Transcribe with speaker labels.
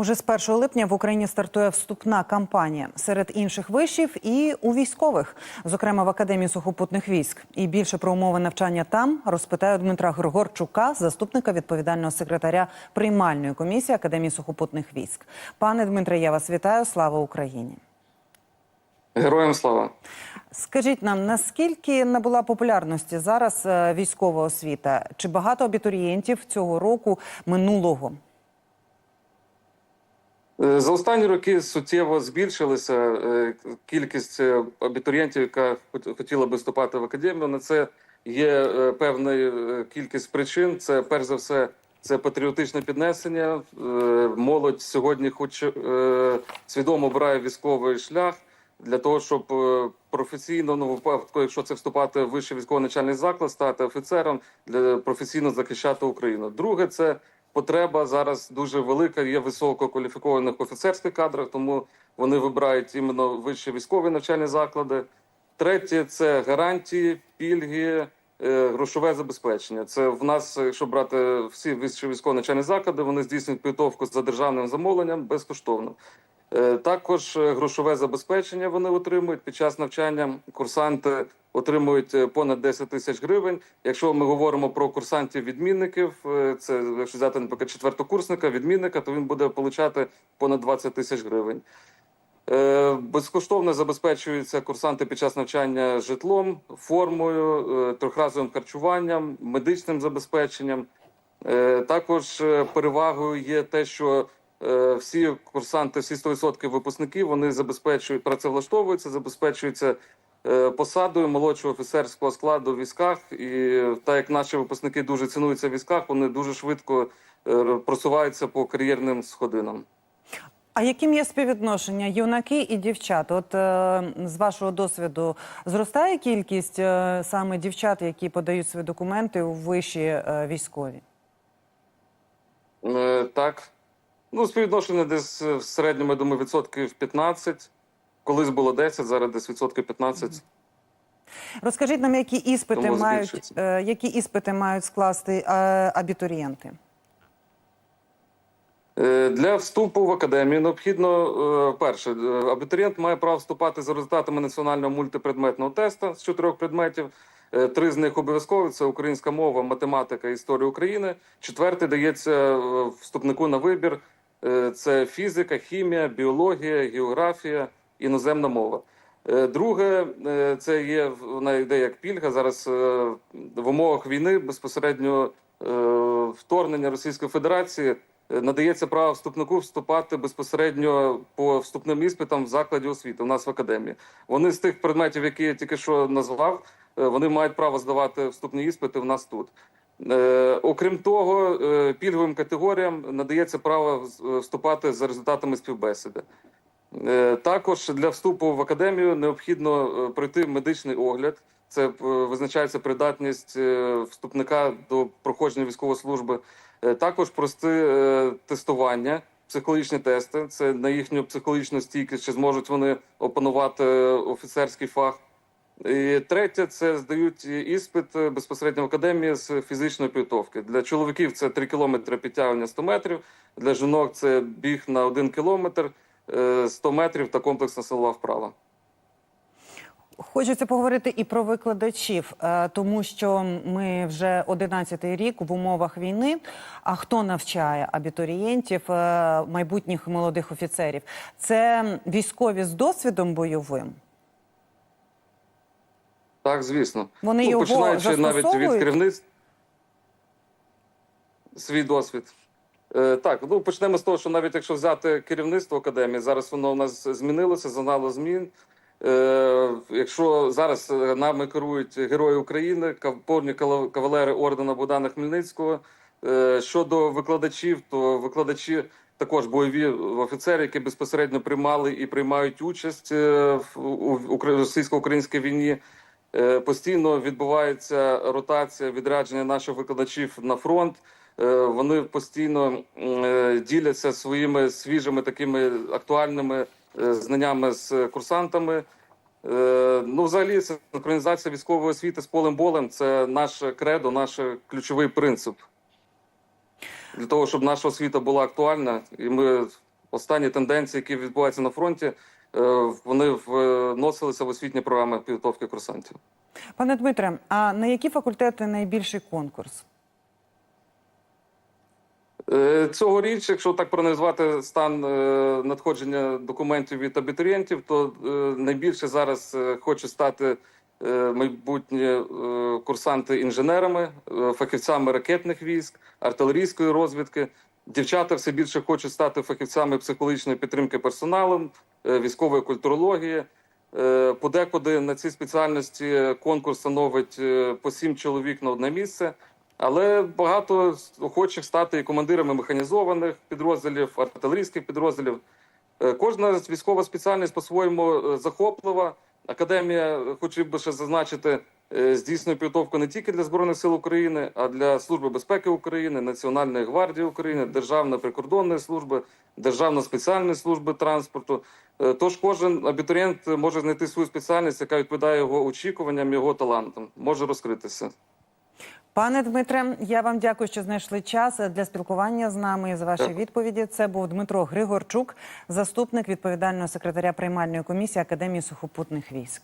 Speaker 1: Уже з 1 липня в Україні стартує вступна кампанія серед інших вишів і у військових, зокрема в Академії сухопутних військ. І більше про умови навчання там розпитаю Дмитра Григорчука, заступника відповідального секретаря приймальної комісії Академії сухопутних військ. Пане Дмитре, я вас вітаю. Слава Україні!
Speaker 2: Героям слава.
Speaker 1: Скажіть нам, наскільки набула популярності зараз е, військова освіта? Чи багато абітурієнтів цього року минулого?
Speaker 2: Е, За останні роки суттєво збільшилася е, кількість е, абітурієнтів, яка хотіла би вступати в академію. На це є певна кількість причин. Це перш за все. Це патріотичне піднесення. Молодь сьогодні хоче е, свідомо обирає військовий шлях для того, щоб професійно, ну випадку, якщо це вступати в вищий військово-начальний заклад, стати офіцером для професійно захищати Україну. Друге, це потреба зараз дуже велика. Є висококваліфікованих офіцерських кадрах, тому вони вибирають іменно вищі військові навчальні заклади. Третє це гарантії, пільги, е, грошове забезпечення. Це в нас, якщо брати всі вищі військові навчальні заклади, вони здійснюють підготовку за державним замовленням безкоштовно. Е, Також е, грошове забезпечення вони отримують під час навчання. Курсанти отримують е, понад 10 тисяч гривень. Якщо ми говоримо про курсантів-відмінників, це якщо взяти наприклад четвертокурсника, відмінника, то він буде отримати понад 20 тисяч гривень. Безкоштовно забезпечуються курсанти під час навчання житлом, формою, трьохразовим харчуванням, медичним забезпеченням. Також перевагою є те, що всі курсанти, всі 100% випускників, вони забезпечують працевлаштовуються, забезпечуються е, посадою молодшого офіцерського складу в військах. І так як наші випускники дуже цінуються в військах, вони дуже швидко е, просуваються по кар'єрним сходинам.
Speaker 1: А яким є співвідношення юнаки і дівчата? От е, з вашого досвіду зростає кількість е, саме дівчат, які подають свої документи у вищі е, військові?
Speaker 2: Е, Так. Ну, співвідношення десь е, в середньому, я думаю, відсотків 15. Колись було 10, зараз десь відсотків 15.
Speaker 1: Розкажіть нам, які іспити
Speaker 2: Тому
Speaker 1: мають е, які іспити мають скласти е, абітурієнти?
Speaker 2: Е, Для вступу в академію необхідно е, перше, е, абітурієнт має право вступати за результатами національного мультипредметного тесту з чотирьох предметів. Е, Три з них обов'язкові це українська мова, математика, історія України. Четвертий дається е, вступнику на вибір. Е, Це фізика, хімія, біологія, географія, іноземна мова. Е, Друге, е, це є вона йде як пільга зараз в умовах війни безпосередньо вторгнення Російської Федерації. Надається право вступнику вступати безпосередньо по вступним іспитам в закладі освіти у нас в академії. Вони з тих предметів, які я тільки що назвав, вони мають право здавати вступні іспити в нас тут. Е, окрім того, е, пільговим категоріям надається право е, вступати за результатами співбесіди. Також для вступу в академію необхідно пройти медичний огляд. Це визначається придатність вступника до проходження військової служби. Також прости тестування, психологічні тести. Це на їхню психологічну стійкість, чи зможуть вони опанувати офіцерський фах. І третє, це здають іспит е, безпосередньо в академії з фізичної підготовки. Для чоловіків це 3 кілометри підтягування 100 метрів. Для жінок це біг на 1 кілометр, е, 100 метрів та комплексна силова вправа.
Speaker 1: Хочеться поговорити і про викладачів, е, тому що ми вже 11-й рік в умовах війни. А хто навчає абітурієнтів, е, майбутніх молодих офіцерів? Це військові з досвідом бойовим.
Speaker 2: Так, звісно.
Speaker 1: Вони
Speaker 2: ну,
Speaker 1: його
Speaker 2: починаючи навіть від керівництва. Свій досвід. Е, так, ну почнемо з того, що навіть якщо взяти керівництво академії, зараз воно у нас змінилося, зазнало змін. Е, якщо зараз е, нами керують герої України, повні кавалери ордена Богдана Хмельницького. Е, щодо викладачів, то викладачі також бойові офіцери, які безпосередньо приймали і приймають участь е, в російсько-українській війні. Е, Постійно відбувається ротація відрядження наших викладачів на фронт. Е, Вони постійно е, діляться своїми свіжими такими актуальними знаннями з курсантами. Ну, взагалі, синхронізація військової освіти з полем болем це наше кредо, наш ключовий принцип. Для того, щоб наша освіта була актуальна, і ми останні тенденції, які відбуваються на фронті, вони вносилися в освітні програми підготовки курсантів.
Speaker 1: Пане Дмитре, а на які факультети найбільший конкурс?
Speaker 2: Е, Цьогоріч, якщо так проаналізувати стан е, надходження документів від абітурієнтів, то е, найбільше зараз е, хочуть стати е, майбутні е, курсанти інженерами, е, фахівцями ракетних військ, артилерійської розвідки. Дівчата все більше хочуть стати фахівцями психологічної підтримки персоналу, е, військової культурології. Е, Подекуди на цій спеціальності конкурс становить е, по сім чоловік на одне місце. Але багато охочих стати і командирами механізованих підрозділів, артилерійських підрозділів. Кожна військова спеціальність по-своєму захоплива. Академія, хотів би ще зазначити, е, здійснює підготовку не тільки для Збройних сил України, а для Служби безпеки України, Національної гвардії України, Державної прикордонної служби, Державної спеціальної служби транспорту. Е, Тож кожен абітурієнт може знайти свою спеціальність, яка відповідає його очікуванням, його талантам, може розкритися.
Speaker 1: Пане Дмитре, я вам дякую, що знайшли час для спілкування з нами і за ваші відповіді. Це був Дмитро Григорчук, заступник відповідального секретаря приймальної комісії Академії сухопутних військ.